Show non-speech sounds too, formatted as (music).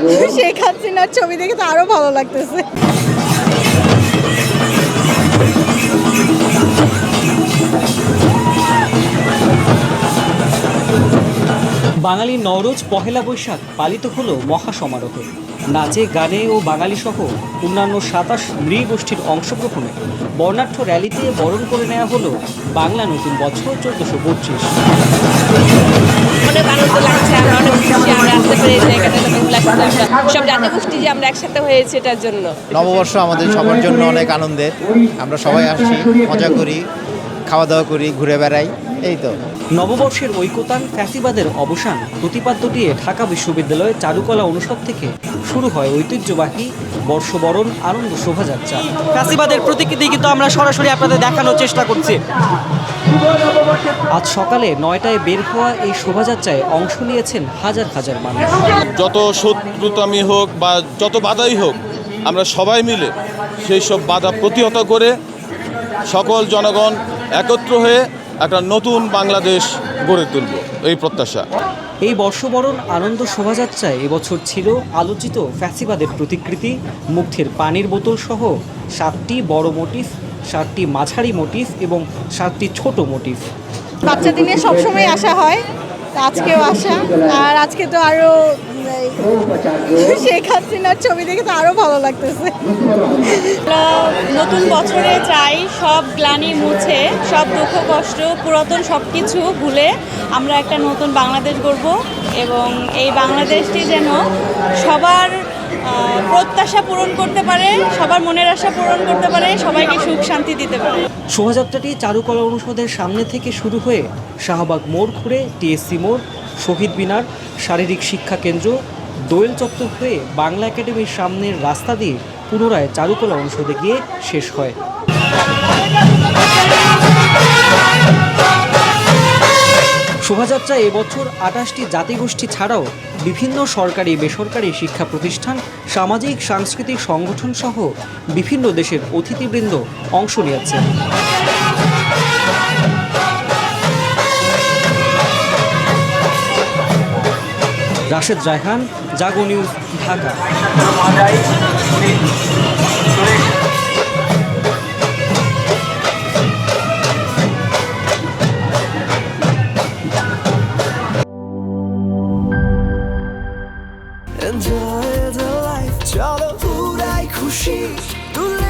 (laughs) শেখ হাসিনার ছবি দেখে তো আরও ভালো লাগতেছে। বাঙালি নওরোজ পহেলা বৈশাখ পালিত হলো মহাসমারোহে। নাচে গানে ও বাঙালি সহ অন্যান্য সাতাশ নৃগোষ্ঠীর অংশগ্রহণে বর্ণাঢ্য র্যালিতে বরণ করে নেওয়া হলো বাংলা নতুন বছর চোদ্দশো পঁচিশ। অনেক আনন্দ লাগছে আমরা অনেক খুশি আমরা আসতে পেরে এই জায়গাটাতে সব জাতিগোষ্ঠী যে আমরা একসাথে হয়েছে এটার জন্য। নববর্ষ আমাদের সবার জন্য অনেক আনন্দের। আমরা সবাই আসি মজা করি খাওয়া দাওয়া করি ঘুরে বেড়াই এই তো। নববর্ষের ঐকতান ফ্যাসিবাদের অবসান প্রতিপাদ্য দিয়ে ঢাকা বিশ্ববিদ্যালয়ের চারুকলা অনুষদ থেকে শুরু হয় ঐতিহ্যবাহী বর্ষবরণ, আনন্দ শোভাযাত্রা। ফ্যাসিবাদের প্রতিকৃতি কিন্তু আমরা সরাসরি আপনাদের দেখানোর চেষ্টা করছি। আজ সকালে নয়টায় বের হওয়া এই শোভাযাত্রায় অংশ নিয়েছেন হাজার হাজার মানুষ। যত শত্রুতামি হোক বা যত বাধাই হোক, আমরা সবাই মিলে সেই সব বাধা প্রতিহত করে সকল জনগণ একত্র হয়ে একটা নতুন বাংলাদেশ গড়ে তুলব, এই প্রত্যাশা। এই বর্ষবরণ আনন্দ শোভাযাত্রায় এবছর ছিল আলোচিত ফ্যাসিবাদের প্রতিকৃতি মুক্তির পানির বোতল সহ সাতটি বড় মোটিফ, সাতটি মাঝারি মোটিফ এবং সাতটি ছোট মোটিফ। বাচ্চাদের নিয়ে সবসময় আসা হয়, আজকেও আসা। আর আজকে তো আরও এই, (laughs) শেখ হাসিনার ছবি দেখে তো আরও ভালো লাগতেছে। নতুন বছরে চাই সব গ্লানি মুছে সব দুঃখ কষ্ট পুরাতন সব কিছু ভুলে আমরা একটা নতুন বাংলাদেশ গড়ব এবং এই বাংলাদেশটি যেন সবার প্রত্যাশা পূরণ করতে পারে সবার মনের আশা পূরণ করতে পারে সবাইকে সুখ শান্তি দিতে পারে। শোভাযাত্রাটি চারুকলা অনুষদের সামনে থেকে শুরু হয়ে শাহবাগ মোড় ঘুরে টিএসসি মোড় শহীদ মিনার শারীরিক শিক্ষা কেন্দ্র দোয়েল চত্বর হয়ে বাংলা একাডেমির সামনের রাস্তা দিয়ে পুনরায় চারুকলা অনুষদে গিয়ে শেষ হয়। শোভাযাত্রা এবছর আটাশটি জাতিগোষ্ঠী ছাড়াও বিভিন্ন সরকারি, বেসরকারি শিক্ষা প্রতিষ্ঠান, সামাজিক, সাংস্কৃতিক সংগঠন সহ বিভিন্ন দেশের অতিথিবৃন্দ অংশ নিয়েছে Rashed Raihan Jago news Dhaka. Enjoy the life চলো খুশি তুলে